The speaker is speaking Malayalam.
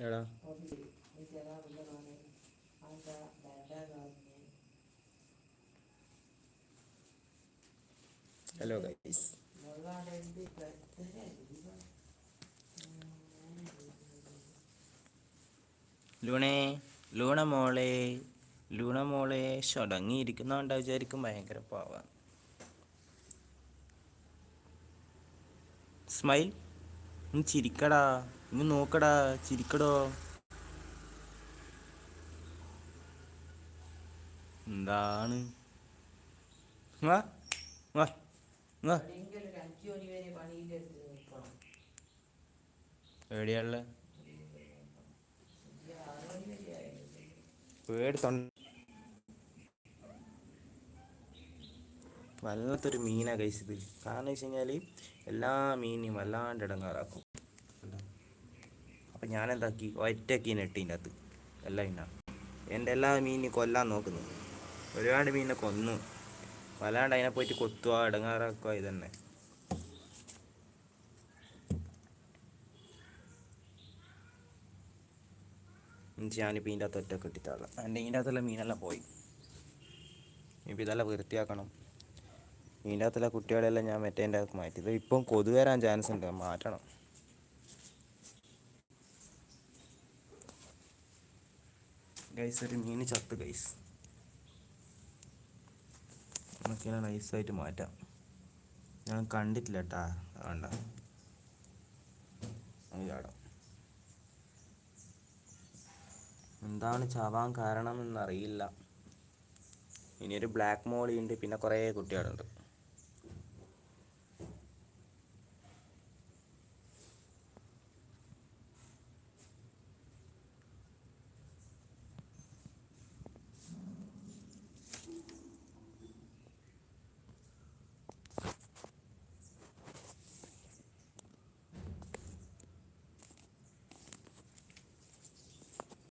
എടാ. ഹലോ ഗൈസ് ലൂണേ ലൂണ മോളെ ലൂണ മോളെ ഷടങ്ങിയിരിക്കുന്നോണ്ട വിചാരിക്കും ഭയങ്കര പാവാണ് സ്മൈൽ നീ ചിരിക്കടാ നീ നോക്കടാ ചിരിക്കടോ. എന്താണ്? വാ വാ വാ. വല്ലാത്തൊരു മീനാ കഴിച്ചത് കാരണം വെച്ച് കഴിഞ്ഞാൽ എല്ലാ മീനെയും വല്ലാണ്ട് ഇടങ്ങാറാക്കും. അപ്പം ഞാൻ എന്താക്കി ഒറ്റക്കി നെട്ടിന്റെ അകത്ത്. എല്ലാം ഇന്ന എന്റെ എല്ലാ മീനിനെയും കൊല്ലാൻ നോക്കുന്നു. ഒരുപാട് മീനിനെ കൊന്നു. വല്ലാണ്ട് അതിനെ പോയിട്ട് കൊത്തുക ഇടങ്ങാറാക്കുക ഇതന്നെ. ഞാനിപ്പോൾ ഇതിന്റെ അകത്ത് ഒറ്റ കെട്ടിത്താളാം എന്റെ ഇതിന്റെ അകത്തുള്ള മീനെല്ലാം പോയി. ഇപ്പം ഇതെല്ലാം വൃത്തിയാക്കണം. ഇതിന്റെ അകത്തുള്ള കുട്ടികളെല്ലാം ഞാൻ മറ്റേന്റെ അകത്ത് മാറ്റി. ഇത് ഇപ്പം കൊതു വരാൻ ചാൻസ് ഉണ്ട്. മാറ്റണം. ഗൈസ് ഒരു മീൻ ചത്ത് ഗൈസ് നമുക്കിങ്ങനെ നൈസായിട്ട് മാറ്റാം. ഞാൻ കണ്ടിട്ടില്ല കേട്ടാ വേണ്ട എന്താണ് ചാവാൻ കാരണം എന്നറിയില്ല ഇനി ഒരു ബ്ലാക്ക് മോളി ഉണ്ട് പിന്നെ കുറേ കുട്ടികളുണ്ട്.